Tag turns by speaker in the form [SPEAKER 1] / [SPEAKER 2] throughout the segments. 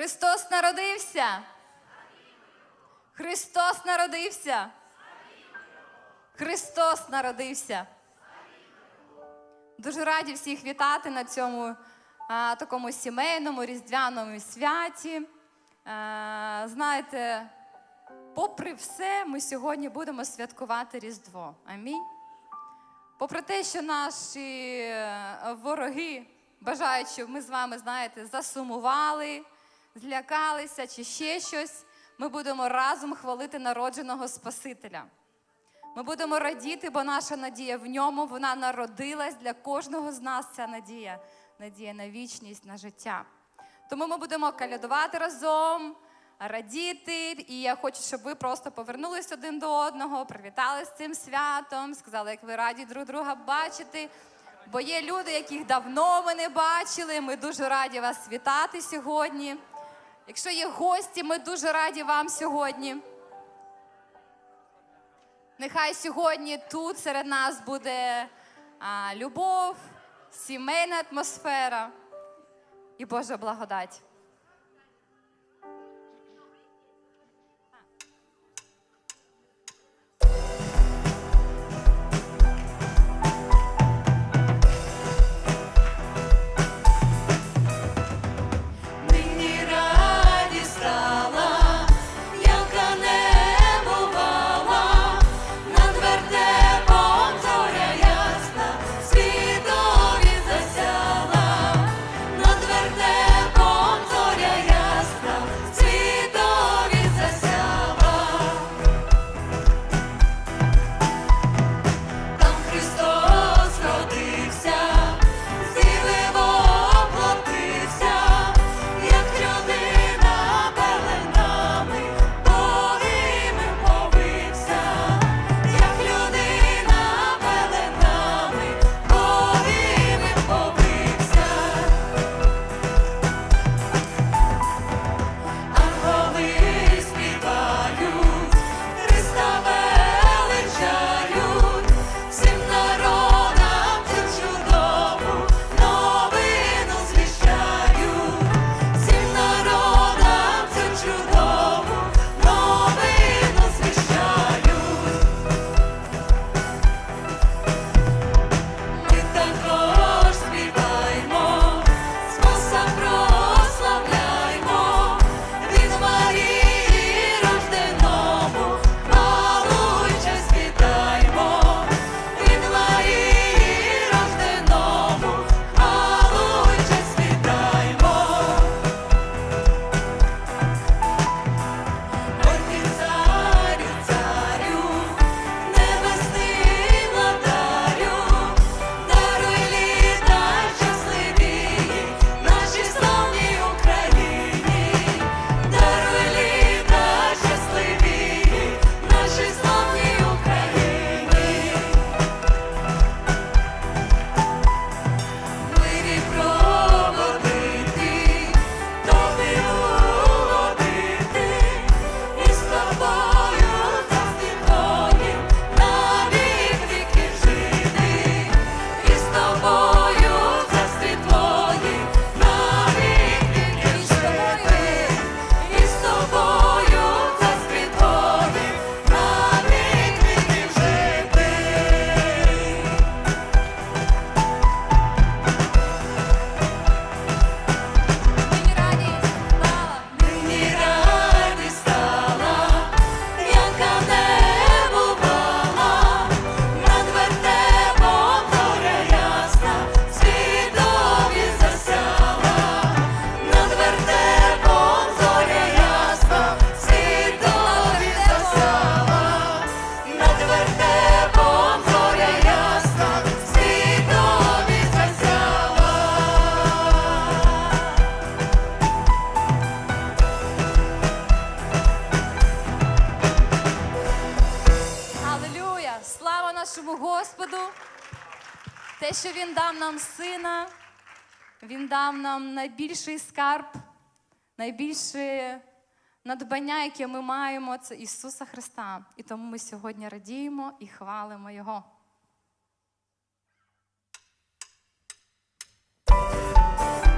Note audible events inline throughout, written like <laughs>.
[SPEAKER 1] Христос народився. Христос народився. Христос народився. Дуже раді всіх вітати на цьому а, такому сімейному різдвяному святі. А, знаєте, попри все, ми сьогодні будемо святкувати Різдво. Амінь. Попри те, що наші е, вороги бажають, щоб ми з вами, знаєте, засумували, злякалися чи ще щось, ми будемо разом хвалити народженого Спасителя. Ми будемо радіти, бо наша надія в ньому, вона народилась для кожного з нас ця надія, надія на вічність, на життя. Тому ми будемо калядувати разом, радіти. І я хочу, щоб ви просто повернулись один до одного, привітали з цим святом, сказали, як ви раді друг друга бачити. Бо є люди, яких давно ми не бачили. Ми дуже раді вас вітати сьогодні. Якщо є гості, ми дуже раді вам сьогодні. Нехай сьогодні тут серед нас буде а, любов, сімейна атмосфера і Божа благодать. Те, що Він дав нам сина, Він дав нам найбільший скарб, найбільше надбання, яке ми маємо, це Ісуса Христа. І тому ми сьогодні радіємо і хвалимо Його.
[SPEAKER 2] Thank hey!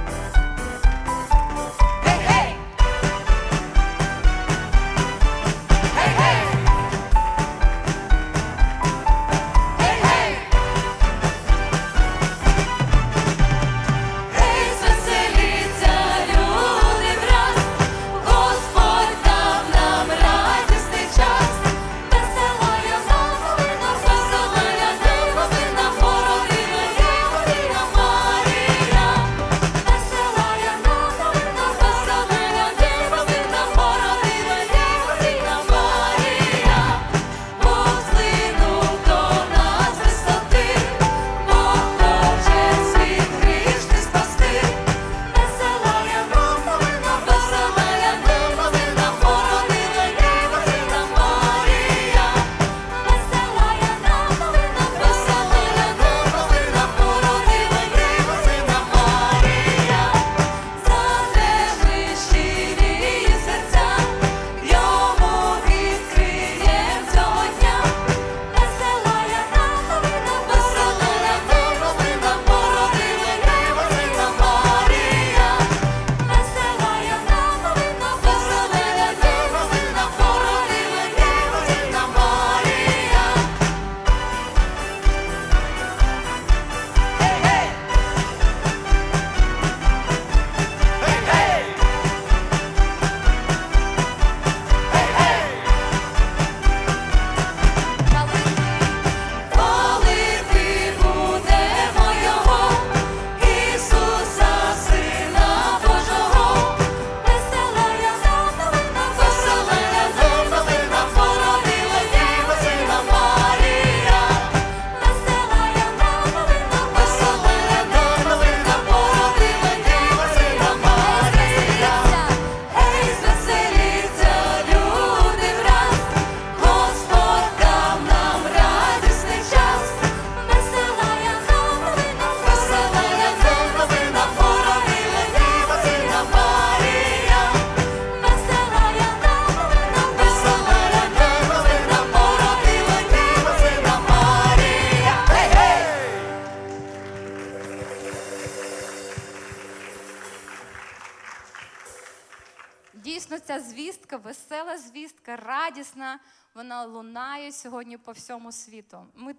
[SPEAKER 3] Дійсно, ця звістка, весела звістка, радісна, вона лунає сьогодні по всьому світу. Ми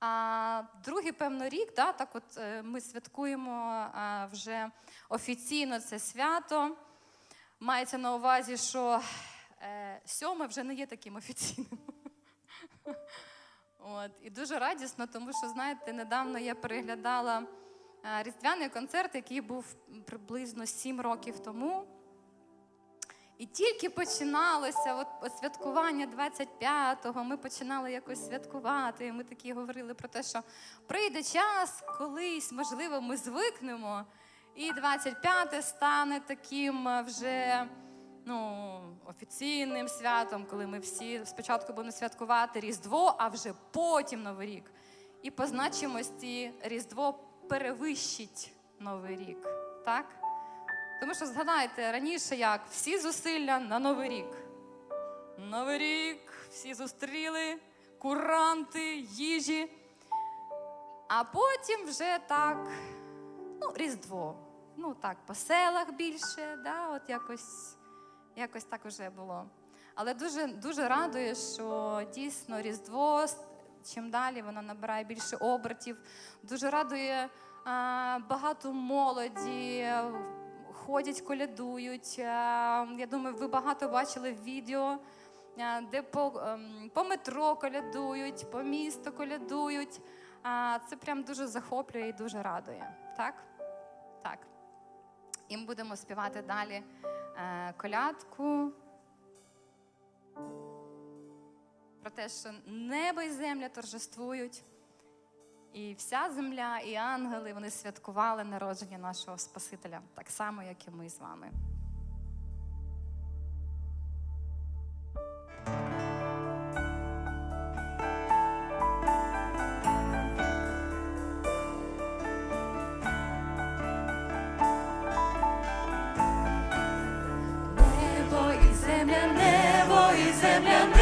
[SPEAKER 3] а, другий, певно, рік, да, так от е, ми святкуємо вже офіційно це свято. Мається на увазі, що е, сьоме вже не є таким офіційним. <laughs> От, і дуже радісно, тому що, знаєте, недавно я переглядала е, різдвяний концерт, який був приблизно 7 років тому. І тільки починалося от, святкування 25-го, ми починали якось святкувати. І ми такі говорили про те, що прийде час, колись, можливо, ми звикнемо, і 25 стане таким е, вже ну, офіційним святом, коли ми всі спочатку будемо святкувати Різдво, а вже потім Новий рік. І по значимості Різдво перевищить Новий рік. Так? Тому що згадайте раніше, як всі зусилля на Новий рік. Новий рік, всі зустріли, куранти, їжі. А потім вже так, ну, Різдво. Ну так, по селах більше, да, от якось, якось так уже було. Але дуже, дуже радує, що дійсно Різдво, чим далі воно набирає більше обертів. Дуже радує а, багато молоді, ходять, колядують. Я думаю, ви багато бачили відео, де по, ем, по метро колядують, по місту колядують. Це прям дуже захоплює і дуже радує. Так? Так. І ми будемо співати далі е, колядку. Про те, що небо і земля торжествують. І вся земля, і ангели вони святкували народження нашого Спасителя, так само, як і ми з вами.
[SPEAKER 1] Небо і земля, небо і земля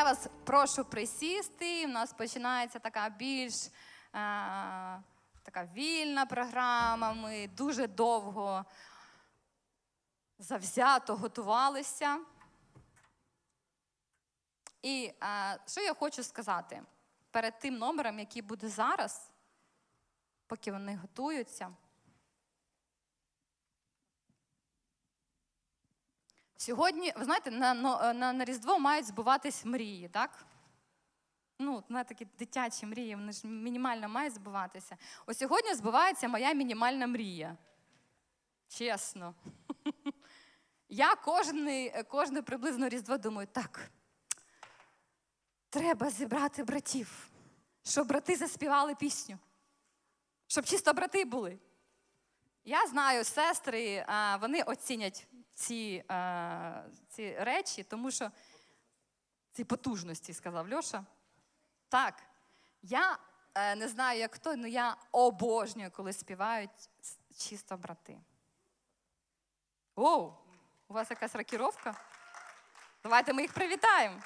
[SPEAKER 3] Я вас прошу присісти. У нас починається така більш е, така вільна програма. Ми дуже довго
[SPEAKER 1] завзято готувалися. І е, що я хочу сказати перед тим номером, який буде зараз, поки вони готуються. Сьогодні, ви знаєте, на, на, на, на Різдво мають збуватись мрії, так? Ну, на такі дитячі мрії, вони ж мінімально мають збуватися. Ось сьогодні збувається моя мінімальна мрія. Чесно. <laughs> Я кожне, кожне приблизно Різдво думаю, так, треба зібрати братів, щоб брати заспівали пісню, щоб чисто брати були. Я знаю, сестри, а, вони оцінять ці, е, ці речі, тому що ці потужності, сказав Льоша. Так, я е, не знаю, як хто, але я обожнюю, коли співають чисто брати. Оу, у вас якась рокіровка? Давайте ми їх привітаємо.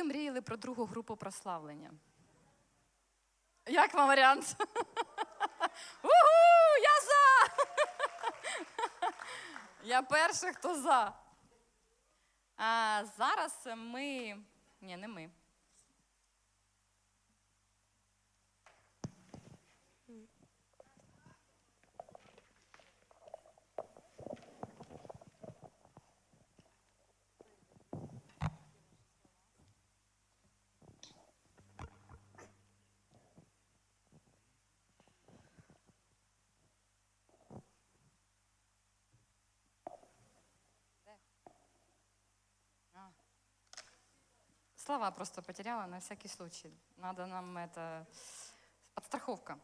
[SPEAKER 1] Завжди мріяли про другу групу прославлення. Як вам варіант? <laughs> Угу, я за! <laughs> Я перший, хто за. А зараз ми. Ні, не ми.
[SPEAKER 4] Слова просто потеряла на всякий случай. Надо нам это подстраховка.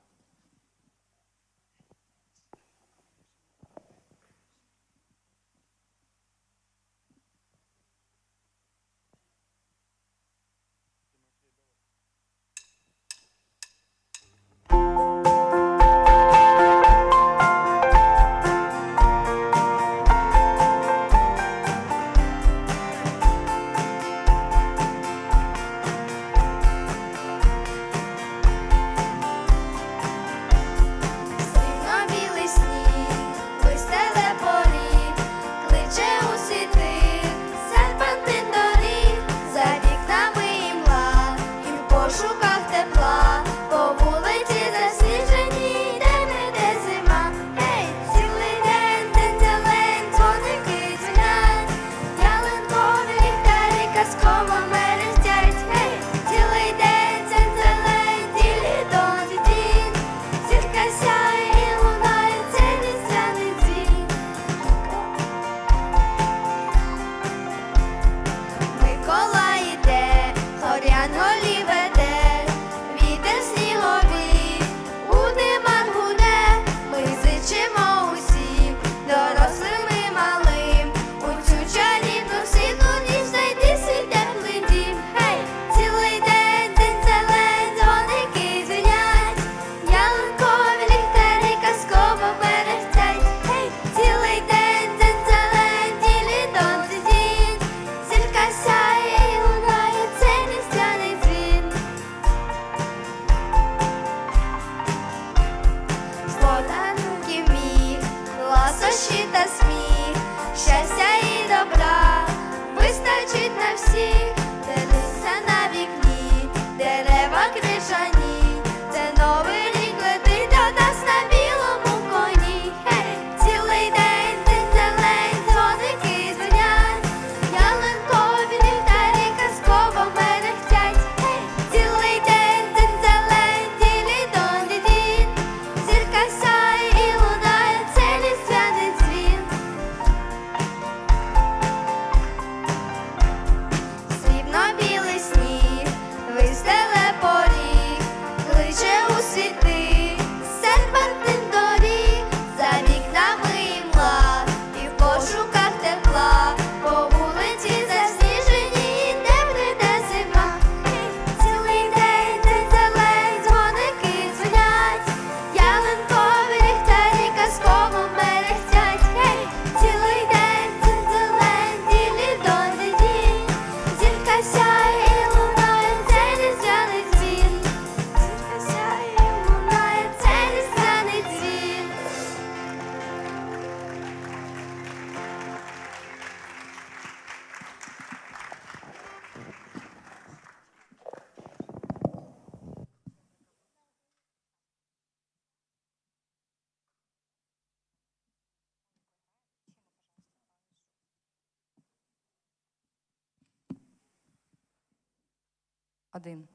[SPEAKER 4] Один.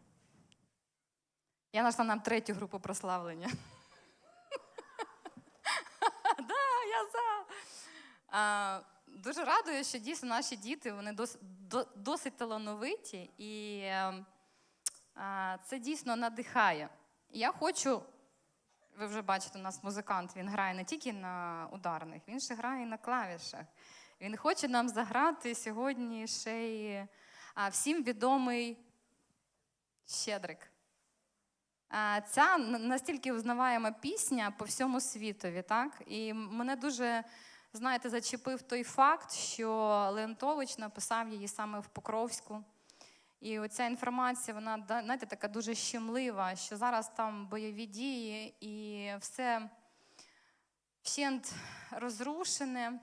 [SPEAKER 4] Я знайшла нам третю групу прославлення. <laughs> Да, я за. Дуже радую, що дійсно наші діти вони дос- до- досить талановиті, і е, а, це дійсно надихає. Я хочу, ви вже бачите, у нас музикант, він грає не тільки на ударних, він ще грає на клавішах. Він хоче нам заграти сьогодні ще й всім відомий Щедрик. Ця настільки узнаваєма пісня по всьому світові, так? І мене дуже, знаєте, зачепив той факт, що Леонтович написав її саме в Покровську. І оця інформація, вона знаєте, така дуже щемлива, що зараз там бойові дії і все вщент розрушене.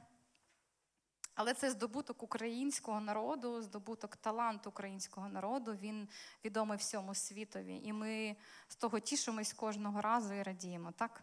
[SPEAKER 4] Але це здобуток українського народу, здобуток таланту українського народу. Він відомий всьому світові. І ми з того тішимось кожного разу і радіємо, так?